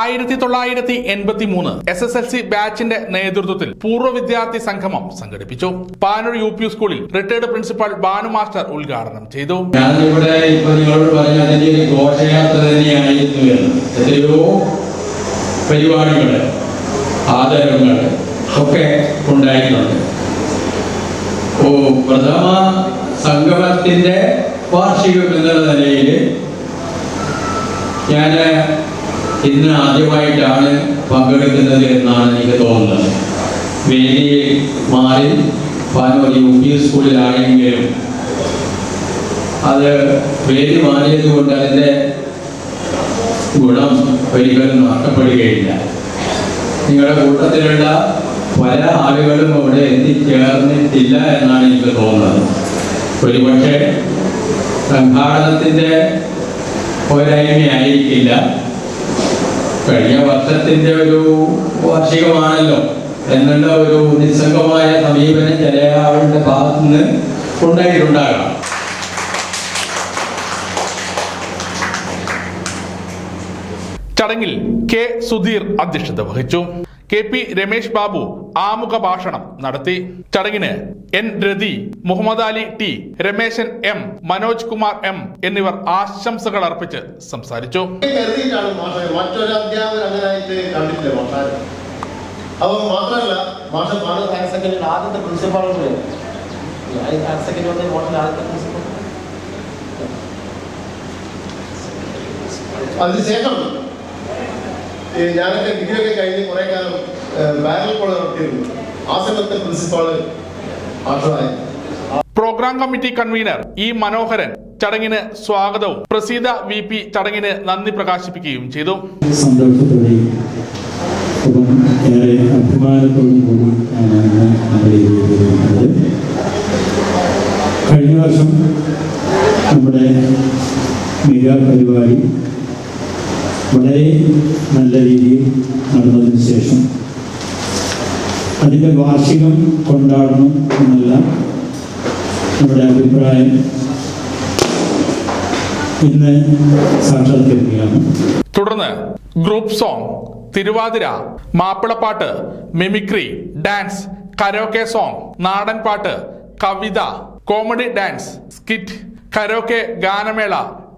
ആയിരത്തി തൊള്ളായിരത്തി എൺപത്തി മൂന്ന് എസ് എസ് എൽ സി ബാച്ചിന്റെ നേതൃത്വത്തിൽ പൂർവ വിദ്യാർത്ഥി സംഗമം സംഘടിപ്പിച്ചു. പാനൂർ യു പി സ്കൂളിൽ റിട്ടയർഡ് പ്രിൻസിപ്പാൾ ബാനു മാസ്റ്റർ ഉദ്ഘാടനം ചെയ്തു. ഞാനിവിടെ ഇപ്പൊ നിങ്ങളോട് പറഞ്ഞ ഘോഷയാത്ര തന്നെയാണ് എത്രയോ പരിപാടികൾ ആദരങ്ങൾ ഒക്കെ ഉണ്ടായിട്ടുണ്ട്. ഓ പ്രഥമ സംഗമത്തിന്റെ വാർഷികം എന്നുള്ള നിലയിൽ ഞാൻ ഇന്ന് ആദ്യമായിട്ടാണ് പങ്കെടുക്കുന്നത് എന്നാണ് എനിക്ക് തോന്നുന്നത്. വേദിയിൽ മാറി പാനൂർ യു പി സ്കൂളിലാണെങ്കിലും അത് വേദി മാറിയത് കൊണ്ട് അതിന്റെ ഗുണം ഒരിക്കലും നഷ്ടപ്പെടുകയില്ല. നിങ്ങളുടെ കൂട്ടത്തിലുള്ള പല ആളുകളും അവിടെ എത്തിച്ചേർന്നിട്ടില്ല എന്നാണ് എനിക്ക് തോന്നുന്നത്. ഒരുപക്ഷെ സംഘാടനത്തിന്റെ പോരായ്മയായിരിക്കില്ല കഴിഞ്ഞ വർഷത്തിന്റെ ഒരു വാർഷികമാണല്ലോ എന്നുള്ള ഒരു നിസ്സംഗമായ സമീപനം ചില ആളുടെ ഭാഗത്തുനിന്ന് ഉണ്ടായിട്ടുണ്ടാകാം. ചടങ്ങിൽ കെ സുധീർ അധ്യക്ഷത വഹിച്ചു. കെ പി രമേശ് ബാബു ആമുഖ ഭാഷണം നടത്തി. ചടങ്ങിന് N Rathi Muhammad Ali T Rameshan M Manoj Kumar M എന്നിവർ ആശംസകൾ അർപ്പിച്ച് സംസാരിച്ചു. മറ്റൊരു അധ്യാപകൻ അങ്ങനായിട്ട് കണ്ടിട്ടില്ല മാഷാര് അപ്പൊ മാത്രമല്ല മാഷ മാഷ ഹയർ സെക്കൻഡറി ആദ്യത്തെ പ്രിൻസിപ്പാൾ ഹയർ സെക്കൻഡറി വന്ന മോട്ടിൽ ആദ്യത്തെ പ്രിൻസിപ്പാൾ അതിനുശേഷം ഞാനൊക്കെ ഡിഗ്രി ഒക്കെ കഴിഞ്ഞ് കുറെ കാലം ബാരൽ കോളേജ് നടത്തിയിരുന്നു ആ സമയത്തെ principal മാഷായി programme committee convener E Manoharan ചടങ്ങിന് സ്വാഗതവും. പ്രസീത വി പി ചടങ്ങിന് നന്ദി പ്രകാശിപ്പിക്കുകയും ചെയ്തു. കഴിഞ്ഞ വർഷം നമ്മുടെ മെഗാ പരിപാടി വളരെ നല്ല രീതിയിൽ നടന്നതിന് ശേഷം അതിന്റെ വാർഷികം കൊണ്ടാടണം എന്നല്ല നമ്മുടെ അഭിപ്രായം. ഇന്ന് സാക്ഷാത്കരിക്കുകയാണ്. തുടർന്ന് ഗ്രൂപ്പ് സോങ് തിരുവാതിര മാപ്പിളപ്പാട്ട് മിമിക്രി ഡാൻസ് കരോക്കെ സോങ് നാടൻ പാട്ട് കവിത കോമഡി ഡാൻസ് സ്കിറ്റ് കരോക്കെ ഗാനമേള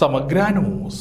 സമഗ്ര ന്യൂസ്